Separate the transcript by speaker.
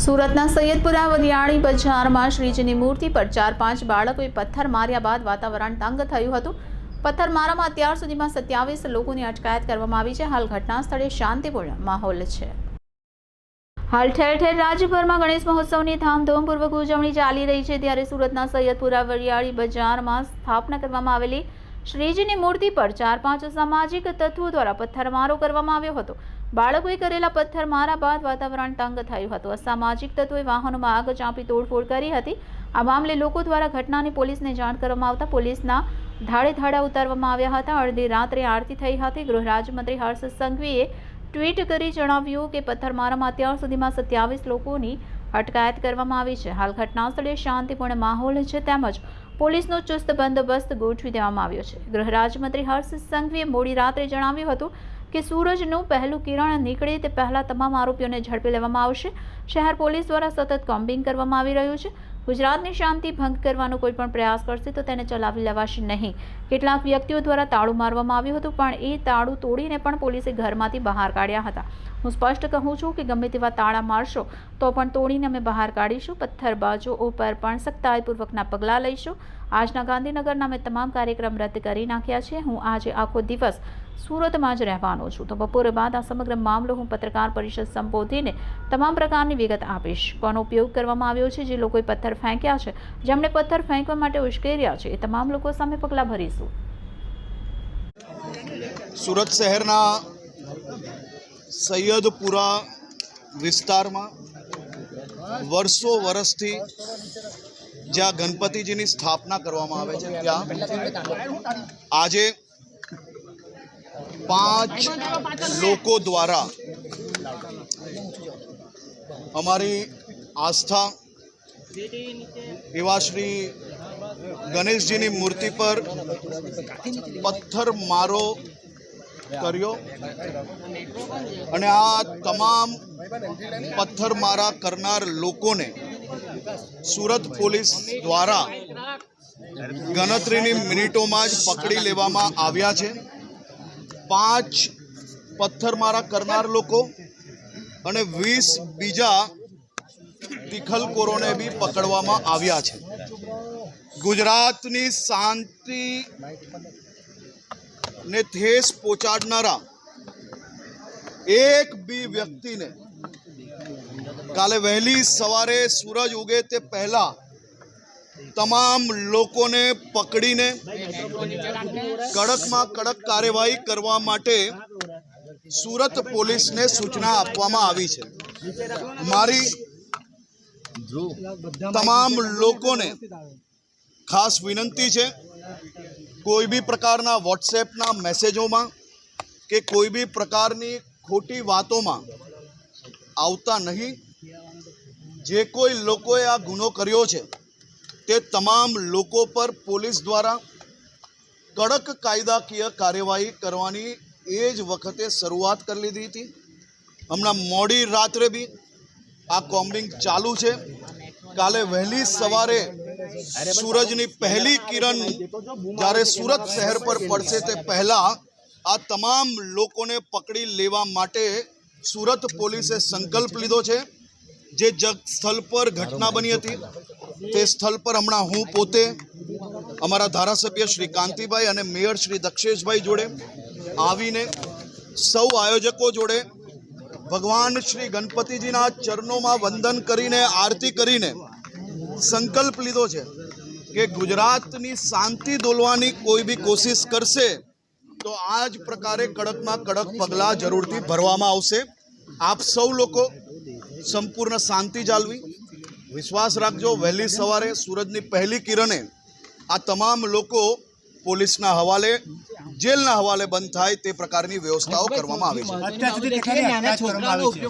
Speaker 1: સુરતના સૈયદપુરા વરિયાળી બજારમાં શ્રીજીની મૂર્તિ પર ચાર પાંચ બાળકોએ પથ્થર માર્યા બાદ વાતાવરણ તંગ થયું હતું. પથ્થરમારામાં અત્યાર સુધીમાં સત્યાવીસ લોકોની અટકાયત કરવામાં આવી છે. હાલ ઘટના સ્થળે શાંતિપૂર્ણ માહોલ છે. હાલ ઠેર ઠેર રાજ્યભરમાં ગણેશ મહોત્સવની ધામધૂમપૂર્વક ઉજવણી ચાલી રહી છે. ત્યારે સુરતના સૈયદપુરા વરિયાળી બજારમાં સ્થાપના કરવામાં આવેલી શ્રીજીની મૂર્તિ પર ચાર પાંચ સામાજિક તત્વો દ્વારા પથ્થરમારો કરવામાં આવ્યો હતો. બાળકોએ કરેલા પથ્થરમારા બાદ વાતાવરણ તંગ થયું હતું. અસામાજિક તત્વોએ વાહનોમાં આગ ચાંપી તોડફોડ કરી હતી. આ મામલે લોકો દ્વારા ઘટનાની પોલીસને જાણ કરવામાં આવતા પોલીસના ધાડે ધાડા ઉતારવામાં આવ્યા હતા. અડધી રાત્રે આરતી થઈ હતી. ગૃહ રાજ્યમંત્રી હર્ષ સંઘવીએ ટ્વીટ કરી જણાવ્યું કે પથ્થરમારામાં અત્યાર સુધીમાં સત્યાવીસ લોકોની અટકાયત કરવામાં આવી છે. હાલ ઘટના સ્થળે શાંતિપૂર્ણ માહોલ છે તેમજ પોલીસનો ચુસ્ત બંદોબસ્ત ગોઠવી દેવામાં આવ્યો છે. ગૃહ રાજ્યમંત્રી હર્ષ સંઘવીએ મોડી રાત્રે જણાવ્યું હતું કે સૂરજનું પહેલું કિરણ નીકળે તે પહેલાં તમામ આરોપીઓને ઝડપી લેવામાં આવશે. શહેર પોલીસ દ્વારા સતત કોમ્બિંગ કરવામાં આવી રહ્યું છે. ગુજરાતની શાંતિ ભંગ કરવાનો કોઈ પણ પ્રયાસ કરશે તો તેને ચલાવી લેવાશે નહીં. કેટલાક વ્યક્તિઓ દ્વારા તાળું મારવામાં આવ્યું હતું, પણ એ તાળું તોડીને પણ પોલીસે ઘરમાંથી બહાર કાઢ્યા હતા. હું સ્પષ્ટ કહું છું કે ગમે તેવા તાળા મારશો, તો પણ તોડીને અમે બહાર કાઢીશું. પથ્થરબાજો ઉપર પણ સખ્તાઈપૂર્વકના પગલાં લઈશું. આજના ગાંધીનગરના મેં તમામ કાર્યક્રમ રદ કરી નાખ્યા છે. હું આજે આખો દિવસ સુરતમાં જ રહેવાનો છું. તો બપોરે બાદ આ સમગ્ર મામલો હું પત્રકાર પરિષદ સંબોધીને તમામ પ્રકારની વિગત આપીશ. કોનો ઉપયોગ કરવામાં આવ્યો છે, જે લોકોએ પથ્થર ફેંક્યા છે, જેમણે પથ્થર ફેંકવા માટે ઉશ્કેર્યા છે, એ તમામ લોકો સામે પગલાં ભરીશું.
Speaker 2: સુરત શહેરના સૈયદપુરા વિસ્તારમાં વર્ષો વર્ષથી જ્યાં ગણપતિજીની સ્થાપના કરવામાં આવે છે ત્યાં. આજે પાંચ લોકો દ્વારા અમારી આસ્થા એવા શ્રી ગણેશજીની મૂર્તિ પર પથ્થર મારો કર્યો અને આ તમામ પથ્થરમારા કરનાર લોકોને સુરત પોલીસ દ્વારા ગણતરીની મિનિટોમાં જ પકડી લેવામાં આવ્યા છે. પાંચ પથ્થરમારા કરનાર લોકો અને વીસ બીજા તિખલકોરોને બી પકડવામાં આવ્યા છે. ગુજરાતની શાંતિ ને ઠેસ પહોંચાડનારા એક બી વ્યક્તિને કાલે વહેલી સવારે સૂરજ ઉગે તે પહેલા તમામ લોકોને પકડીને કડકમાં કડક કાર્યવાહી કરવા માટે સુરત પોલીસને સૂચના આપવામાં આવી છે. મારી તમામ લોકોને ખાસ વિનંતી છે, કોઈ બી પ્રકારના વોટ્સએપના મેસેજોમાં કે કોઈ બી પ્રકારની ખોટી વાતોમાં આવતા નહીં. જે કોઈ લોકોએ આ ગુનો કર્યો છે, તે તમામ લોકો પર પોલીસ દ્વારા કડક કાયદાકીય કાર્યવાહી કરવાની એ જ વખતે શરૂઆત કરી લીધી હતી. હમણાં મોડી રાત્રે બી આ કોમ્બિંગ ચાલુ છે. કાલે વહેલી સવારે સૂરજની પહેલી કિરણ જ્યારે સુરત શહેર પર પડશે તે પહેલાં આ તમામ લોકોને પકડી લેવા માટે સુરત પોલીસે સંકલ્પ લીધો છે. જે જગ સ્થળ પર ઘટના બની હતી, તે સ્થળ પર હમણાં હું પોતે, અમારા ધારાસભ્ય શ્રી કાંતિભાઈ અને મેયર શ્રી દક્ષેશભાઈ જોડે આવીને સૌ આયોજકો જોડે ભગવાન શ્રી ગણપતિજીના ચરણોમાં વંદન કરીને, આરતી કરીને સંકલ્પ લીધો છે કે ગુજરાતની શાંતિ દોલવાની કોઈ બી કોશિશ કરશે, તો આ જ પ્રકારે કડકમાં કડક પગલાં જરૂરથી ભરવામાં આવશે. આપ સૌ લોકો સંપૂર્ણ શાંતિ જાળવી. વિશ્વાસ રાખજો વહેલી સવારે સૂરજની પહેલી કિરણે આ તમામ લોકો પોલીસના હવાલે જેલના હવાલે બંધ થાય તે પ્રકારની વ્યવસ્થાઓ કરવામાં આવી છે.